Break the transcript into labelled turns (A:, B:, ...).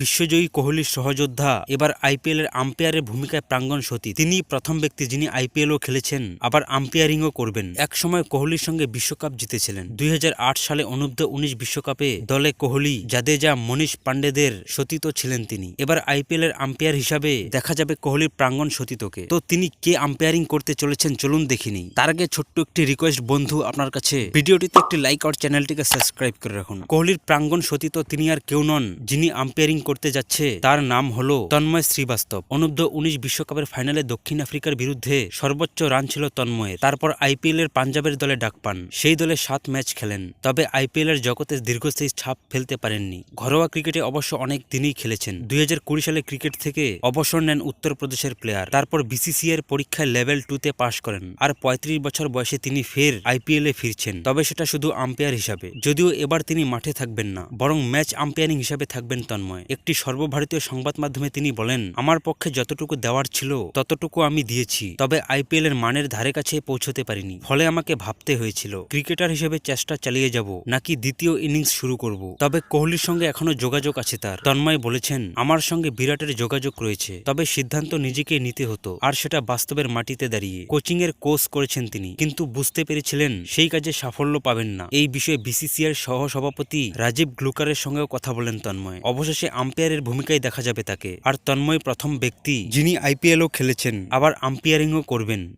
A: বিশ্বজয়ী কোহলির সহযোদ্ধা এবার আইপিএল এর আম্পায়ারের ভূমিকায় প্রাঙ্গণ সতী। তিনি প্রথম ব্যক্তি যিনি আইপিএলও খেলেছেন, আবার আম্পায়ারিংও করবেন। একসময় কোহলির সঙ্গে বিশ্বকাপ জিতেছিলেন। দুই হাজার আট সালে অনূর্ধ্ব উনিশ বিশ্বকাপে দলে কোহলি, জাদেজা, মনীষ পান্ডেদের সতীত ছিলেন তিনি। এবার আইপিএল এর আম্পায়ার হিসাবে দেখা যাবে কোহলির প্রাঙ্গণ সতীতকে। তো তিনি কে আম্পায়ারিং করতে চলেছেন চলুন দেখিনি তার আগে ছোট্ট একটি রিকোয়েস্ট বন্ধু আপনার কাছে। ভিডিওটিতে একটি লাইক আর চ্যানেলটিকে সাবস্ক্রাইব করে রাখুন। কোহলির প্রাঙ্গণ সতীত তিনি আর কেউ নন, যিনি আম্পায়ারিং করতে যাচ্ছে। তার নাম হল তন্ময় শ্রীবাস্তব। অনূর্ধ্ব উনিশ বিশ্বকাপের ফাইনালে দক্ষিণ আফ্রিকার বিরুদ্ধে সর্বোচ্চ রান ছিল তন্ময়ের। তারপর আইপিএল এর পাঞ্জাবের দলে ডাক পান। সেই দলে সাত ম্যাচ খেলেন। তবে আইপিএল এর জগতে দীর্ঘস্থায়ী ছাপ ফেলতে পারেননি। ঘরোয়া ক্রিকেটে অবশ্য অনেক দিনই খেলেছেন। দুই হাজার কুড়ি সালে ক্রিকেট থেকে অবসর নেন উত্তরপ্রদেশের প্লেয়ার। তারপর বিসিসি এর পরীক্ষায় লেভেল টু তে পাশ করেন। আর পঁয়ত্রিশ বছর বয়সে তিনি ফের আইপিএল ফিরছেন। তবে সেটা শুধু আম্পায়ার হিসাবে। যদিও এবার তিনি মাঠে থাকবেন না, বরং ম্যাচ আম্পায়ারিং হিসাবে থাকবেন তন্ময়। একটি সর্বভারতীয় সংবাদ মাধ্যমে তিনি বলেন, আমার পক্ষে যতটুকু দেওয়ার ছিল, ততটুকু আমি দিয়েছি। তবে আইপিএল এর মানের ধারে কাছে পৌঁছতে পারিনি। ফলে আমাকে ভাবতে হয়েছিল, ক্রিকেটার হিসেবে চেষ্টা চালিয়ে যাব, নাকি দ্বিতীয় ইনিংস শুরু করব। তবে কোহলির সঙ্গে এখনও যোগাযোগ আছে তার। তন্ময় বলেছেন, আমার সঙ্গে বিরাটের যোগাযোগ রয়েছে। তবে সিদ্ধান্ত নিজেকে নিতে হতো, আর সেটা বাস্তবের মাটিতে দাঁড়িয়ে। কোচিং এর কোর্স করেছেন তিনি, কিন্তু বুঝতে পেরেছিলেন, সেই কাজে সাফল্য পাবেন না। এই বিষয়ে বিসিসিআর সহ সভাপতি রাজীব গ্লুকারের সঙ্গেও কথা বলেন তন্ময়। অবশেষে আম্পায়ারের ভূমিকায় দেখা যাবে তাকে। আর তন্ময় প্রথম ব্যক্তি যিনি আইপিএলও খেলেছেন। আবার আম্পায়ারিংও করবেন।